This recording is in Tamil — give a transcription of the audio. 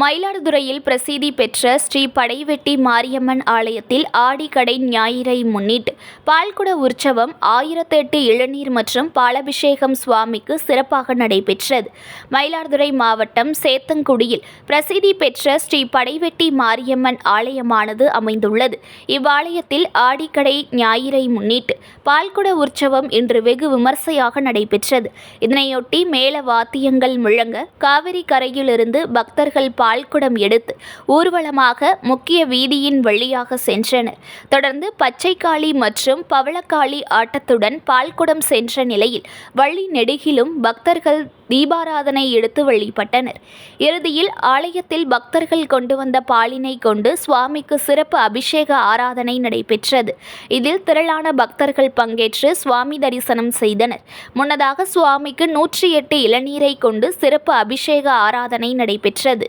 மயிலாடுதுறையில் பிரசித்தி பெற்ற ஸ்ரீ படைவெட்டி மாரியம்மன் ஆலயத்தில் ஆடிக்கடை ஞாயிறை முன்னிட்டு பால்குட உற்சவம் ஆயிரத்தெட்டு இளநீர் மற்றும் பாலபிஷேகம் சுவாமிக்கு சிறப்பாக நடைபெற்றது. மயிலாடுதுறை மாவட்டம் சேத்தங்குடியில் பிரசித்தி பெற்ற ஸ்ரீ படைவெட்டி மாரியம்மன் ஆலயமானது அமைந்துள்ளது. இவ்வாலயத்தில் ஆடிக்கடை ஞாயிறை முன்னிட்டு பால்குட உற்சவம் இன்று வெகு விமர்சையாக நடைபெற்றது. இதனையொட்டி மேல வாத்தியங்கள் முழங்க காவிரி கரையிலிருந்து பக்தர்கள் பால்குடம் எடுத்து ஊர்வலமாக முக்கிய வீதியின் வழியாக சென்றனர். தொடர்ந்து பச்சைக்காளி மற்றும் பவளக்காளி ஆட்டத்துடன் பால்குடம் சென்ற நிலையில் வழி நெடுகிலும் பக்தர்கள் தீபாராதனை எடுத்து வழிபட்டனர். இறுதியில் ஆலயத்தில் பக்தர்கள் கொண்டு வந்த பாலினை கொண்டு சுவாமிக்கு சிறப்பு அபிஷேக ஆராதனை நடைபெற்றது. இதில் திரளான பக்தர்கள் பங்கேற்று சுவாமி தரிசனம் செய்தனர். முன்னதாக சுவாமிக்கு நூற்றி எட்டு இளநீரை கொண்டு சிறப்பு அபிஷேக ஆராதனை நடைபெற்றது.